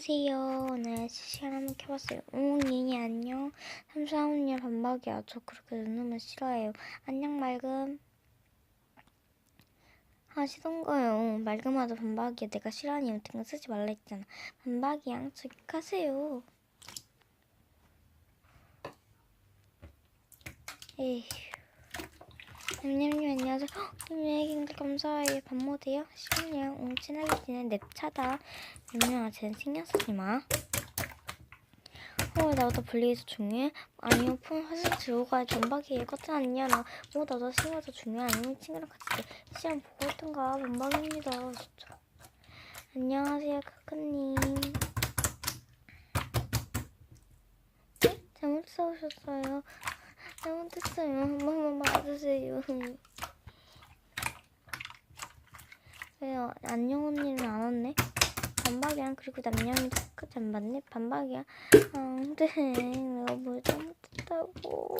안녕하세요. 오늘 시간 한번 켜봤어요. 응, 니니 안녕. 삼사오님 반박이야. 저 그렇게 누르면 싫어해요. 안녕 맑음. 하시던가요. 맑음하다 반박이야. 내가 싫어하는 이모티콘 쓰지 말라 했잖아. 반박이야. 저기 가세요. 에휴. 냠냠님 안녕하세요. 냠냠님 감사해요. 밥 못해요? 시간이야. 응, 친하게 지낸 내 차다. 냠냠아 쟤는 신경 쓰지 마. 어, 나보다 분리해서 중요해? 아니요, 폰 화장 들고 가야 전박이에요. 커튼 아니냐, 나. 뭐, 나도 더 중요해. 아니면 친구랑 같이 시간 보고 있던가. 반박입니다. 진짜. 안녕하세요, 크크님. 네? 잘못 써오셨어요. 잘못했어요. 한 번만 봐주세요. 왜요? 안녕 언니는 안 왔네? 반박이랑 그리고 남양이 끝안 봤네? 반박이야. 아, 안 돼. 내가 뭘 잘못했다고.